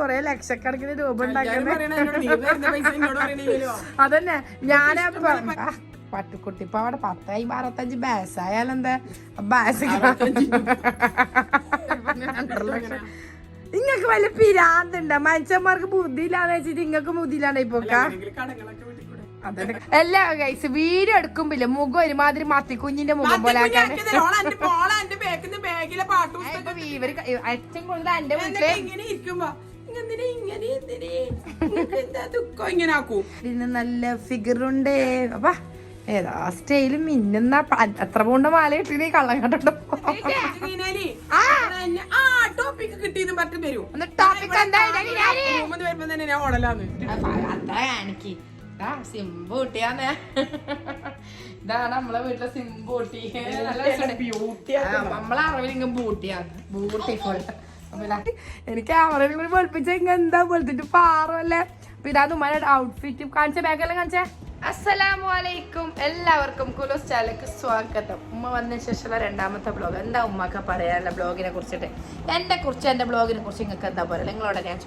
കൊറേ ലക്ഷക്കണക്കിന് രൂപ. അതന്നെ. ഞാൻ പട്ടുക്കുട്ടി ഇപ്പൊ അവിടെ പത്ത് അമ്പത്തഞ്ച് ബാസായാലെന്താ? ബാസ് ഇങ്ങക്ക് വല്ല പിരാന്തണ്ട? മനുഷ്യന്മാർക്ക് ബുദ്ധിയില്ലാന്ന് വെച്ചിട്ട് ഇങ്ങക്ക് ബുദ്ധിയില്ലാണ്ട് ഇപ്പൊക്ക അല്ല ഗൈസ് വീഡിയോ എടുക്കുമ്പില്ല? മുഖം ഒരുമാതിരി മത്തി കുഞ്ഞിന്റെ മുഖം പോലെ ഇവർ കൊടുത്ത എന്റെ വീട്ടിൽ ഇങ്ങനെ നല്ല ഫിഗറുണ്ട് അപ്പാ ഏതാ സ്റ്റൈൽ മിന്നുന്ന അത്ര പൗണ്ട് മാല ഇട്ടിന് കള്ളം കണ്ടോ കഴിഞ്ഞാൽ എന്നെ ആ ടോപ്പിക്ക് കിട്ടിയെന്ന് പറഞ്ഞിട്ട് വരൂ. ടോപ്പിക് എന്താ ഇതാ ഞാൻ. റൂമിന്ന് വരുമ്പോ തന്നെ ഞാൻ ഓടലാന്ന്. അത്ര കാണിക്ക്. ഇതാ സിംബു ഇതാണ് നമ്മളെ വീട്ടിലെ സിംബൂട്ടി നമ്മളെ അറിവിൽ ബൂട്ടിയാണ് ബ്യൂട്ടിഫുൾ എനിക്ക് ക്യാമറയിൽ കൂടി വെളുപ്പിച്ച ഇങ്ങ എന്താ വെളുത്തിട്ട് പാറല്ലേ പിന്നെ അത് ഔട്ട്ഫിറ്റ് കാണിച്ച ബാഗെല്ലാം കാണിച്ചേ. അസ്സലാമു അലൈക്കും. എല്ലാവർക്കും കുലോസ് ചാലക്ക് സ്വാഗതം. ഉമ്മ വന്നതിന് ശേഷമുള്ള രണ്ടാമത്തെ ബ്ലോഗ് എന്താ ഉമ്മക്ക് പറയാനുള്ള ബ്ലോഗിനെ കുറിച്ചിട്ട്? എന്നെ കുറിച്ച് എന്റെ ബ്ലോഗിനെ കുറിച്ച് നിങ്ങൾക്ക് എന്താ പറയുക നിങ്ങളോട് ഞാൻ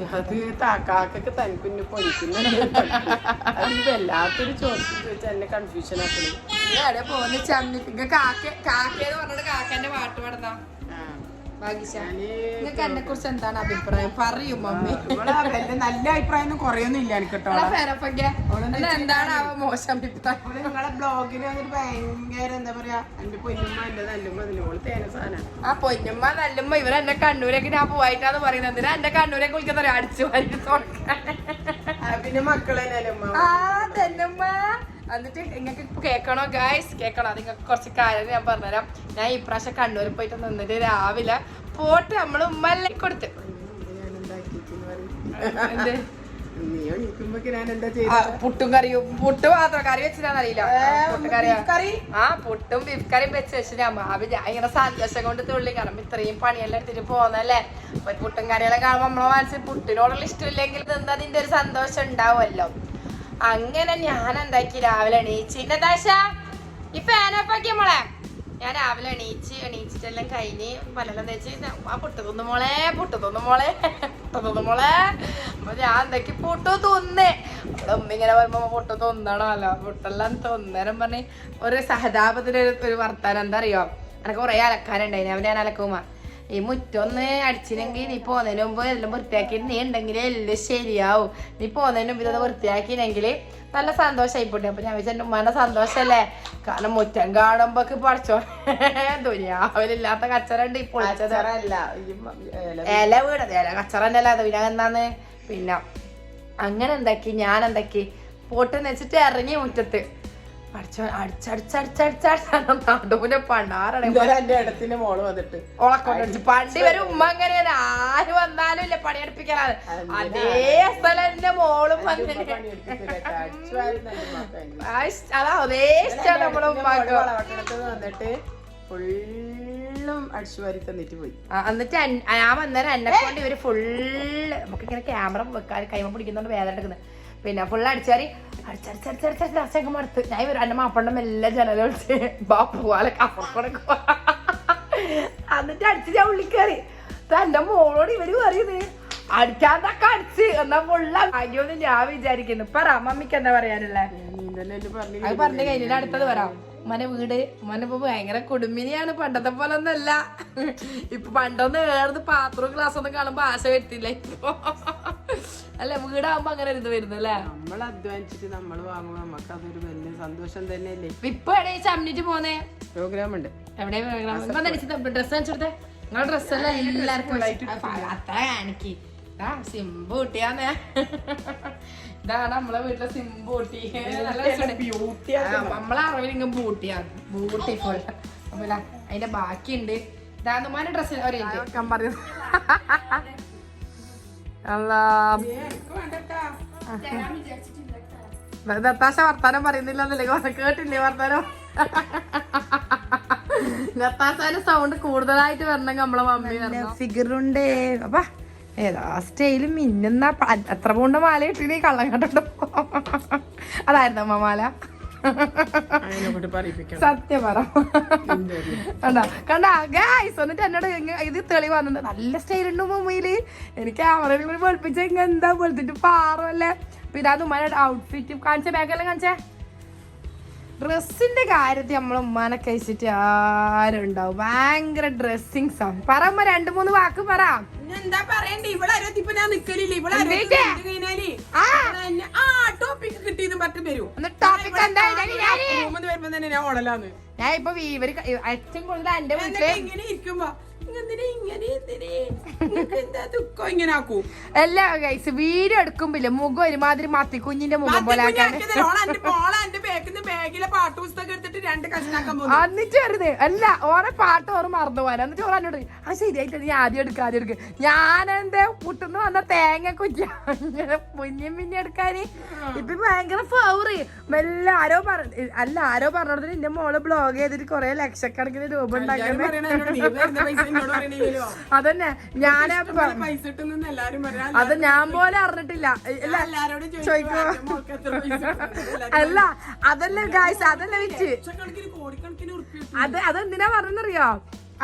താക്കാക്കൊക്കെ തനിക്കുഞ്ഞ് പൊലിക്കുന്നുണ്ട് അത് വല്ലാത്തൊരു ചോദ്യം ചോദിച്ചാൽ എന്നെ കൺഫ്യൂഷൻ ആക്കുന്നു പോകുന്ന ചമ്മിക്ക് കാക്ക കാക്കേന്ന് പറഞ്ഞിട്ട് കാക്കന്റെ പാട്ട് പാടുന്ന നിങ്ങൾക്ക് എന്നെ കുറിച്ച് എന്താണ് അഭിപ്രായം? പറയൂ മമ്മി. നല്ല അഭിപ്രായം കുറയൊന്നും ഇല്ല എനിക്ക് എന്താണ് മോശം അഭിപ്രായം? നിങ്ങളെ ബ്ലോഗിൽ വന്നിട്ട് ഭയങ്കര എന്താ പറയാ എന്റെ പൊന്നുമ്മ എന്റെ നല്ലുമ്മ അതിനോൾ തേന സാധനം ആ പൊന്നുമ്മ നല്ലുമ്മ ഇവരെ എന്റെ കണ്ണൂരേക്ക് ഞാൻ പോയിട്ടാന്ന് പറയുന്നത്. എന്തിനാ എന്റെ കണ്ണൂരേക്ക് വിളിക്കുന്ന അടിച്ചു വാരി പിന്നെ മക്കളെ ആ തന്നുമ്മ എന്നിട്ട് നിങ്ങൾക്ക് കേൾക്കണോ ഗായ്സ് കേൾക്കണോ? നിങ്ങൾക്ക് കുറച്ച് കാര്യം ഞാൻ പറഞ്ഞുതരാം. ഞാൻ ഈ പ്രാവശ്യം കണ്ണൂർ പോയിട്ട് നിന്നിട്ട് രാവിലെ പോട്ട് നമ്മൾ ഉമ്മല്ലേ കൊടുത്ത് ഞാൻ എന്താക്കിച്ചെന്ന് പറയും എന്ത്? നീ എണീക്കുമ്പോ ഞാൻ എന്താ ചെയ്ത പുട്ടും കറിയും പുട്ട് മാത്രം കറി വെച്ചിട്ടാന്നറിയില്ല അറിയില്ല. കറിയാ. കറി? ആ പുട്ടും ബീഫ് കറിയും വെച്ച് വെച്ചിട്ട് അമ്മ അവ ഞാൻ ഇങ്ങനെ സന്തോഷം കൊണ്ട് തുള്ളി കാരണം ഇത്രയും പണിയെല്ലാം എടുത്തിട്ട് പോന്നല്ലേ അപ്പൊ പുട്ടും കറിയെല്ലാം കാണുമ്പോൾ നമ്മളെ മനസ്സിൽ പുട്ടിനോടുള്ള ഇഷ്ടമില്ലെങ്കിൽ എന്താ അതിന്റെ ഒരു സന്തോഷം ഉണ്ടാവുമല്ലോ. അങ്ങനെ ഞാൻ എന്താക്കി രാവിലെ എണീച്ച്. ഇന്നതാശ ഈ ഫാൻ ഓഫാക്കി മോളെ? ഞാൻ രാവിലെ എണീച്ച് എണീച്ചിട്ടെല്ലാം കഴിഞ്ഞ് പലരും തേച്ച് ആ പുട്ട് തിന്നു മോളെ പുട്ട് തിന്നു മോളെ പുട്ട് തിന്നു മോളെ. അപ്പൊ ഞാൻ എന്തൊക്കെ? പുട്ടു തിന്നേ. അവിടെ ഉമ്മ ഇങ്ങനെ പറയുമ്പോ പൊട്ടു തിന്നണമല്ലോ. പുട്ടെല്ലാം തിന്നേരം പറഞ്ഞ് ഒരു സഹതാപത്തിന് ഒരു- വർത്താനം. എന്താ അറിയോ? എനക്ക് കുറെ അലക്കാനുണ്ടായിന്. അവൻ ഞാൻ അലക്കുമ്പോ. ഈ മുറ്റൊന്ന് അടിച്ചില്ലെങ്കിൽ നീ പോന്നതിന് മുമ്പ് എല്ലാം വൃത്തിയാക്കി നീ ഉണ്ടെങ്കിൽ എല്ലാം ശരിയാവും. നീ പോന്നതിന് മുമ്പ് ഇതൊന്ന് വൃത്തിയാക്കിയില്ലെങ്കിൽ നല്ല സന്തോഷമായിപ്പോട്ടെ അപ്പൊ ഞാൻ വിചാരിച്ചു ഉമ്മാന്റെ സന്തോഷല്ലേ? കാരണം മുറ്റം കാണുമ്പോ പഠിച്ചോ ദുരിയാവലില്ലാത്ത കച്ചറുണ്ട് ഈ പൊളിച്ചത്. ഇല വീടത് ഇല കച്ചറ തന്നെ അത് പിന്നെ എന്താന്ന് പിന്നെ അങ്ങനെ എന്താക്കി? ഞാൻ എന്താക്കി? പൊട്ടെന്ന് വെച്ചിട്ട് ഇറങ്ങി മുറ്റത്ത്. എന്റെ ഇടത്തിന്റെ മോൾ വന്നിട്ട് ഓളക്കൊണ്ടടിച്ച് പണ്ട് വരെ ഉമ്മ അങ്ങനെയാണ് ആര് വന്നാലും ഇല്ല പണിയെടുപ്പിക്കലാണ് അതേ സ്ഥലം എന്റെ മോളും. ആ അതാ അതേ ഇഷ്ടമാണ് നമ്മളെ ഉമ്മാക്ക് വന്നിട്ട് ഫുള്ളും അടിച്ചു വാരി തന്നിട്ട് പോയി എന്നിട്ട് ഞാൻ വന്നേരം എന്നെ കൊണ്ട് ഇവർ ഫുള്ള് നമുക്ക് ഇങ്ങനെ ക്യാമറ വെക്കാൻ കൈമ പിടിക്കുന്നോണ്ട് വേദന എടുക്കുന്നത് പിന്നെ ഫുള്ള് അടിച്ചാരി അടിച്ചടിച്ചടിച്ചടിച്ചടിച്ച് മടുത്ത്. ഞാൻ ഇവർ എന്റെ മാപ്പണ്ട എല്ലാ ജനല വിളിച്ച് ബാ പോവാലെ കപ്പറക്കൂടെ എന്നിട്ട് അടിച്ച് ഞാൻ ഉള്ളിക്കേറി എന്റെ മോളോട് ഇവർ പറയുന്നത് അടിക്കാതൊക്കെ അടിച്ച് എന്നാ ഫുള്ള അയ്യോന്ന് ഞാൻ വിചാരിക്കുന്നു. പറ മമ്മിക്ക് എന്താ പറയാനുള്ളേ? നീ തന്നെ അല്ലേ പറഞ്ഞില്ലേ? അത് പറഞ്ഞു കഴിഞ്ഞിട്ട് അടുത്തത് വരാം ഉമ്മനെ വീട് ഉമ്മനെ ഇപ്പൊ ഭയങ്കര കുടുംബിനിയാണ് പണ്ടത്തെ പോലെ ഒന്നല്ല ഇപ്പൊ പണ്ടൊന്നും ഏർന്ന് പാത്രവും ഗ്ലാസ് ഒന്നും കാണുമ്പോ ആശ വരുത്തില്ല ഇപ്പൊ. അല്ലെ? വീടാകുമ്പോ അങ്ങനെ വരുന്നു അല്ലേ? നമ്മൾ അധ്വാനിച്ചിട്ട് നമ്മൾ വാങ്ങുമ്പോ നമുക്ക് അതൊരു വലിയ സന്തോഷം തന്നെയല്ലേ? ഇപ്പൊ ചമ്മിട്ട് പോന്നേ? പ്രോഗ്രാം? ഉണ്ട് എവിടെ ഡ്രസ് കാണിച്ചെടുത്തെ നിങ്ങളെ ഡ്രസ് എല്ലാം എല്ലാവർക്കും അത്ര കാണിക്ക് ഇതാ സിംബു കുട്ടിയാന്നേ. ഇതാണ് നമ്മളെ വീട്ടിലെ കുട്ടി. നമ്മളെ അറിവിൽ ഇങ്ങ് ബൂട്ടിയാണ് ബ്യൂട്ടിഫുൾ അപ്പൊ ഇതാ അതിന്റെ ബാക്കിയുണ്ട്. ദാന്നുമാന്റെ ഡ്രസ്സ് ഒരു പറയുന്നത് നത്താശ വർത്താനം പറയുന്നില്ലെന്നല്ലേ? കേട്ടില്ലേ വർത്താനം? നത്താശാന്റെ സൗണ്ട് കൂടുതലായിട്ട് വരണമെങ്കിൽ നമ്മളെ മമ്മി ഫിഗറുണ്ട് അപ്പാ ഏതാ സ്റ്റൈൽ മിന്നുന്ന എത്ര പൂണ്ട് മാല കിട്ടി കള്ളം കണ്ടോ അതായിരുന്നു അമ്മ മാല? സത്യം പറ. കണ്ടോ? കണ്ടാ? ഗായ്സ് എന്നിട്ട് എന്നോട് ഇത് തെളി വന്നത് നല്ല സ്റ്റൈൽ ഉണ്ട് മമ്മിയിൽ എനിക്ക് ക്യാമറയിൽ കൂടി വെളുപ്പിച്ച എന്താ വെളുത്തിട്ട് പാറല്ലേ? അപ്പൊ ഇതാ ഉമ്മാനോട് ഔട്ട്ഫിറ്റ് കാണിച്ച ബാഗെല്ലാം കാണിച്ചേ? ഡ്രസ്സിന്റെ കാര്യത്തിൽ നമ്മൾ ഉമ്മാനെ കഴിച്ചിട്ട് ആരുണ്ടാവും ഭയങ്കര ഡ്രസ്സിങ് ആണ് പറ രണ്ടു മൂന്ന് വാക്ക് പറ. എന്താ പറയണ്ടേ? ഇവിടെ ആരോ ഇപ്പൊ ഞാൻ നിക്കലില്ല? ഇവിടെ കഴിഞ്ഞാൽ ആ. ടോപ്പിക് കിട്ടിയത് പറ്റും വരും. വരുമ്പോ തന്നെ ഞാൻ ഓടലാന്ന്. ഞാൻ ഇപ്പൊ ഇവർ ഏറ്റവും കൂടുതൽ എന്റെ വീട്ടിൽ ഇങ്ങനെ ഇരിക്കുമ്പോ ആക്കൂ? ഗൈസ് വീഡിയോ എടുക്കുമ്പില്ലേ? മുഖം ഒരുമാതിരി മത്തി കുഞ്ഞിന്റെ മുഖം പോലെ എന്നിട്ട് വരുന്നത് അല്ല ഓരോ പാട്ട് ഓർ മറന്നു പോരാ. എന്നിട്ട് ഓരോ എന്നോട് ആ ശരിയായിട്ട് നീ ആദ്യം എടുക്ക ആദ്യം എടുക്ക. ഞാൻ എന്റെ പുട്ടുന്ന് വന്ന തേങ്ങ കുഞ്ഞ അങ്ങനെ പുഞ്ഞും പിന്നെ എടുക്കാന്. ഇപ്പൊ ഭയങ്കര ഫൗറ് മെല്ലെ ആരോ പറഞ്ഞ അല്ല ആരോ പറഞ്ഞത് എന്റെ മോൾ ബ്ലോഗ് ചെയ്തിട്ട് കൊറേ ലക്ഷക്കണക്കിന് രൂപ ഉണ്ടാക്കുന്നത് അതന്നെ. ഞാൻ അത് ഞാൻ പോലെ അറിഞ്ഞിട്ടില്ല. ചോദിക്കോ. അല്ല അതല്ല ഗായ്സ് അതല്ല വെച്ച്. അത് അതെന്തിനാ പറഞ്ഞറിയോ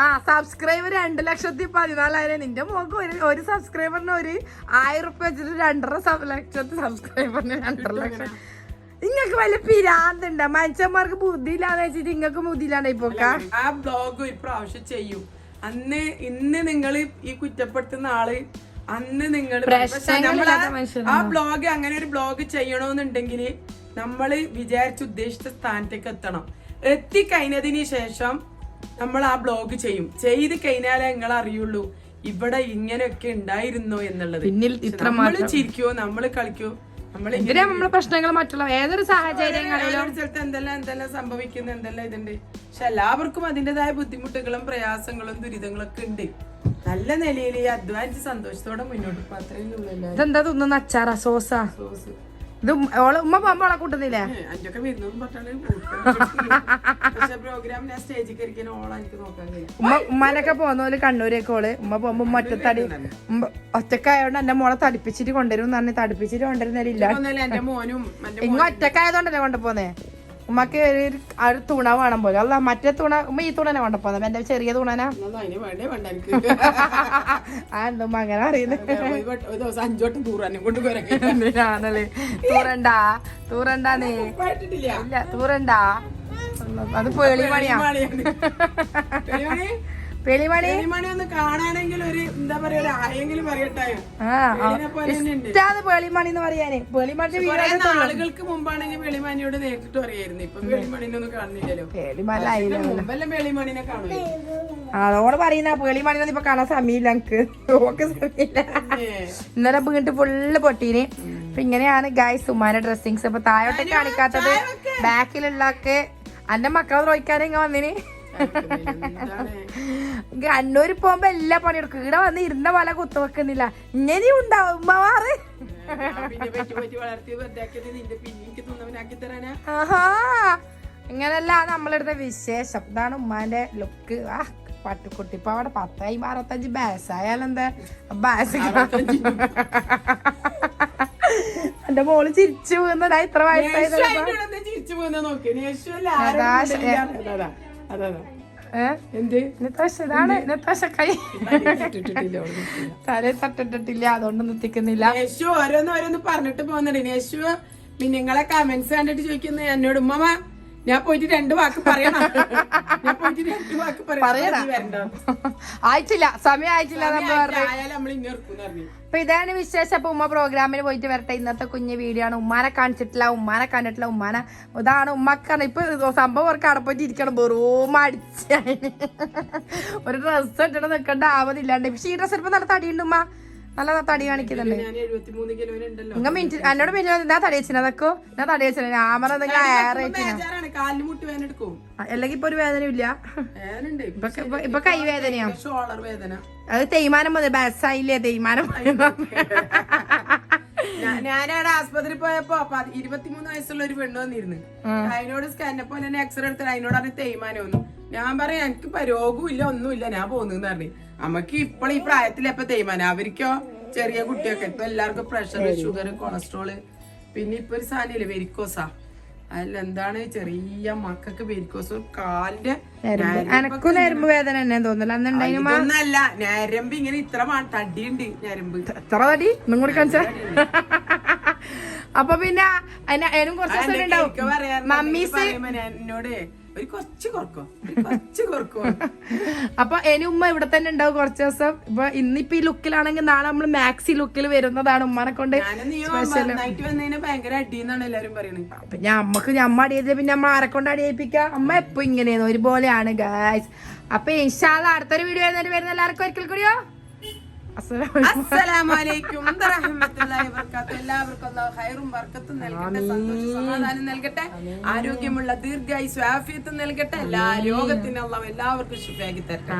ആ സബ്സ്ക്രൈബർ രണ്ട് ലക്ഷത്തി പതിനാലായിരം. നിന്റെ മോക്ക് ഒരു ഒരു സബ്സ്ക്രൈബറിന് ഒരു ആയിരം റുപ്യ വെച്ചിട്ട് രണ്ടര ലക്ഷത്തി സബ്സ്ക്രൈബറിന് രണ്ടര ലക്ഷം. നിങ്ങക്ക് വല്ല പിരാന്തുണ്ട? മനുഷ്യന്മാർക്ക് ബുദ്ധിയില്ലാന്ന് വെച്ചിട്ട് നിങ്ങൾക്ക് ബുദ്ധിയില്ലാണ്ട് ഇപ്പൊക്ക? ആ ബ്ലോഗ് ഇപ്രാവശ്യം ചെയ്യും. അന്ന് ഇന്ന് നിങ്ങൾ ഈ കുറ്റപ്പെടുത്തുന്ന ആൾ അന്ന് നിങ്ങൾ ആ ബ്ലോഗ് അങ്ങനെ ഒരു ബ്ലോഗ് ചെയ്യണമെന്നുണ്ടെങ്കിൽ നമ്മൾ വിചാരിച്ച ഉദ്ദേശിച്ച സ്ഥാനത്തേക്ക് എത്തണം. എത്തിക്കഴിഞ്ഞതിന് ശേഷം നമ്മൾ ആ ബ്ലോഗ് ചെയ്യും. ചെയ്ത് കഴിഞ്ഞാലേ നിങ്ങൾ അറിയുള്ളൂ ഇവിടെ ഇങ്ങനെയൊക്കെ ഉണ്ടായിരുന്നോ എന്നുള്ളത്. പിന്നിൽ ഇത്ര നമ്മൾ ചിരിക്കോ നമ്മൾ കളിക്കോ നമ്മൾ നമ്മളെ പ്രശ്നങ്ങൾ മറ്റുള്ള ഏതൊരു സാഹചര്യങ്ങളിലും സ്ഥലത്ത് എന്തെല്ലാം എന്തെല്ലാം സംഭവിക്കുന്നു എന്തെല്ലാം ഇതുണ്ട്. പക്ഷെ എല്ലാവർക്കും അതിന്റെതായ ബുദ്ധിമുട്ടുകളും പ്രയാസങ്ങളും ദുരിതങ്ങളും ഒക്കെ ഉണ്ട്. നല്ല നിലയിൽ ഈ അധ്വാനിച്ച് സന്തോഷത്തോടെ മുന്നോട്ട് ഇതെന്താ തോന്നുന്നു? അച്ചാറാ സോസാ? സോസ്. ഇത് ഓൾ ഉമ്മ പോകുമ്പോ ഓളെ കൂട്ടുന്നില്ലേ? ഉമ്മാനൊക്കെ പോകുന്ന പോലെ കണ്ണൂരേക്ക് ഓൾ. ഉമ്മ പോകുമ്പോ ഉമ്മ ഒറ്റത്തടി ഒറ്റക്കായോണ്ട് എന്റെ മോളെ തടിപ്പിച്ചിട്ട് കൊണ്ടുവരും പറഞ്ഞ് തടിപ്പിച്ചിട്ട് കൊണ്ടുവരുന്നില്ല ഇങ്ങ ഒറ്റക്കായതുകൊണ്ടല്ലേ കൊണ്ടുപോന്നെ? ഉമ്മക്ക് ഒരു തുണ വേണം പോലെ. അല്ല മറ്റേ തുണ ഉമ്മ ഈ തുണനെ കൊണ്ടുപോന്നെ എന്റെ ചെറിയ തുണനാ? വേണ്ട ആ എന്തുമ്മ അങ്ങനെ അറിയുന്നത് ആണല്ലേ? തൂറണ്ടാ? തൂറണ്ടാന്നേ? ഇട്ടിട്ടില്ല ഇല്ല തൂറണ്ടാ? അത് പേളിമണിയാ പെരുമണി പേളിമണി പെരുമണി ഒന്ന് കാണാണെങ്കിൽ ഒരു എന്താ പറയാ ഒരു ആയെങ്കിലും പറയട്ടെ. ഇഷ്ടാണ് പേളിമണി എന്ന് പറയാന്. വെളിമണി ആളുകൾക്ക് മുമ്പാണെങ്കിൽ വെളിമണിയോട് നേരിട്ട് അറിയായിരുന്നു ഇപ്പൊ വെളിമണിനൊന്നും കാണുന്നില്ലല്ലോ. മുമ്പല്ല വെളിമണിനെ കാണുമേ അതോട് പറയുന്ന പേളിമണിനൊന്നും ഇപ്പൊ കാണാൻ സമയമില്ല എനിക്ക്. ഓക്ക് സമയമില്ല. ഇന്നലെ വീണ്ടും ഫുള്ള് പൊട്ടീന്. അപ്പൊ ഇങ്ങനെയാണ് ഗായ്സ് ഉമ്മാന്റെ ഡ്രസ്സിങ്സ് ഇപ്പൊ താഴോട്ടേക്ക് കാണിക്കാത്തത് ബാക്കിലുള്ളൊക്കെ അന്റെ മക്കളെ ദ്രോഹിക്കാനും ഇങ്ങ വന്നിന്. കണ്ണൂര് പോകുമ്പോ എല്ലാ പണിയെടുക്കും. ഇവിടെ വന്ന് ഇരുന്ന പോലെ കുത്തുവെക്കുന്നില്ല ഇങ്ങനെ ഉണ്ടാവും ഉമ്മമാറ് ആഹാ. ഇങ്ങനല്ല നമ്മളെടുത്ത വിശേഷം. ഇതാണ് ഉമ്മാന്റെ ലുക്ക് ആ പട്ടുക്കുട്ടി ഇപ്പൊ അവിടെ പത്തായി അറുപത്തഞ്ച് ബാസായാലെന്താ ബാസ് എന്റെ മോൾ ചിരിച്ചു പോകുന്നതാ ഇത്ര വയസ്സായി. ചിരിച്ചു പോകുന്ന നോക്കി. നിത്താശ കൈ. തലയിൽ തട്ടിട്ടിട്ടില്ല അതുകൊണ്ട് നിർത്തിക്കുന്നില്ല യേശു ഓരോന്ന് ഓരോന്ന് പറഞ്ഞിട്ട് പോകുന്നുണ്ട്. യേശു നിങ്ങളെ കമന്റ്സ് കണ്ടിട്ട് ചോദിക്കുന്നു എന്നോട് ഉമ്മ ഞാൻ പോയിട്ട് രണ്ട് വാക്ക് പറയണം. ഞാൻ പോയിട്ട് രണ്ട് വാക്ക്. പറയണം. ആയിട്ടില്ല. സമയം ആയിട്ടില്ല അപ്പൊ ഇതാണ് വിശേഷം. അപ്പൊ ഉമ്മ പ്രോഗ്രാമിന് പോയിട്ട് വരട്ടെ. ഇന്നത്തെ കുഞ്ഞു വീഡിയോ ആണ്. ഉമ്മാനെ കാണിച്ചിട്ടില്ല. ഉമ്മാനെ കണ്ടിട്ടില്ല. ഉമ്മാനെ ഇതാണ് ഉമ്മക്കാണ് ഇപ്പൊ സംഭവം അവർക്ക് അടപ്പറ്റി ഇരിക്കണം. വെറും അടിച്ചു ഒരു ഡ്രസ്സ് ഇട്ടിട്ട് നിൽക്കേണ്ട ആവതില്ലാണ്ട്. പക്ഷെ ഈ ഡ്രസ്സ് ഇപ്പൊ നടത്താടിയുണ്ട് തടിയുണ്ട് ഉമ്മ. നല്ല തടി കാണിക്കുന്നുണ്ട്. ഉണ്ടല്ലോ. മിനിറ്റ് എന്നോട് മിനിറ്റ് എന്താ തടി വെച്ചിന്. അതൊക്കെ ഞാൻ തടി ഞാൻ പറഞ്ഞ നിങ്ങൾ വേദന അല്ലെങ്കിൽ ഇപ്പൊ ഒരു വേദനയില്ല. വേദനുണ്ട് ഇപ്പൊ ഇപ്പൊ- ഇപ്പൊ കൈ വേദനയാ. ഷോളർ വേദന. അത് തേയ്മാനം മതി ബസ്സായില്ലേ തേയ്മാനം ഞാനവിടെ ആസ്പത്രി പോയപ്പോ ഇരുപത്തിമൂന്ന് വയസ്സുള്ള ഒരു പെണ്ണ് വന്നിരുന്നു. അതിനോട് സ്കാനപ്പോ തന്നെ എക്സ്റേ എടുത്തിട്ട് അതിനോട് അത് തേയ്മാനം ഒന്നും ഞാൻ പറയാം എനിക്ക് ഇല്ല ഒന്നുമില്ല ഞാൻ പോകുന്നു പറഞ്ഞു. നമുക്ക് ഇപ്പോൾ ഈ പ്രായത്തിൽ എപ്പൊ തേയ്മാനം? അവർക്കോ ചെറിയ കുട്ടിയൊക്കെ. ഇപ്പൊ എല്ലാവർക്കും പ്രഷർ ഷുഗർ കൊളസ്ട്രോൾ പിന്നെ ഇപ്പൊ ഒരു സാധനമില്ലേ വെരിക്കോസാ അല്ല എന്താണ് ചെറിയ മക്കൾക്ക് വെരിക്കോസ് കാലിന്റെ അനക്കും നരമ്പ് വേദന തന്നെ തോന്നില്ല അന്നുണ്ടായിരുന്നു ഇതൊന്നല്ല ഞരമ്പ് ഇങ്ങനെ ഇത്ര തടിയുണ്ട് ഞരമ്പ് എത്ര തടി? ഒന്നും കൂടി കാണിച്ച അപ്പൊ പിന്നെ അതിന് കുറച്ച് മമ്മീസ് എന്നോട് ഒരു കുറച്ച് കുറക്കോ. കൊച്ചു കുറക്കോ. അപ്പൊ ഇനി ഉമ്മ ഇവിടെ തന്നെ ഉണ്ടാവും കുറച്ച് ദിവസം. ഇപ്പൊ ഇന്നിപ്പോ ഈ ലുക്കിലാണെങ്കിൽ നാളെ നമ്മൾ മാക്സി ലുക്കിൽ വരുന്നതാണ് ഉമ്മനെ കൊണ്ട് ഭയങ്കര അടിയെന്നാണ് എല്ലാരും പറയുന്നത് അപ്പൊ ഞാൻ അമ്മയ്ക്ക് ഞമ്മ അടിയത് പിന്നെ നമ്മൾ ആരെ കൊണ്ട് അടിയിപ്പിക്കാം അമ്മ എപ്പോ ഇങ്ങനെയാണ്? ഒരുപോലെയാണ് ഗായ്സ് അപ്പൊ ഇൻഷാല്ല അടുത്തൊരു വീഡിയോ വരുന്ന എല്ലാവർക്കും ഒരിക്കൽ കൂടിയോ? അസ്സലാമലൈക്കും. എല്ലാവർക്കും നൽകട്ടെ സന്തോഷം സമാധാനം നൽകട്ടെ ആരോഗ്യമുള്ള ദീർഘായുസ് ആഫിയത്തും നൽകട്ടെ. എല്ലാ രോഗത്തിനും അള്ളാഹു എല്ലാവർക്കും ശുഭാക്കി തരട്ടെ.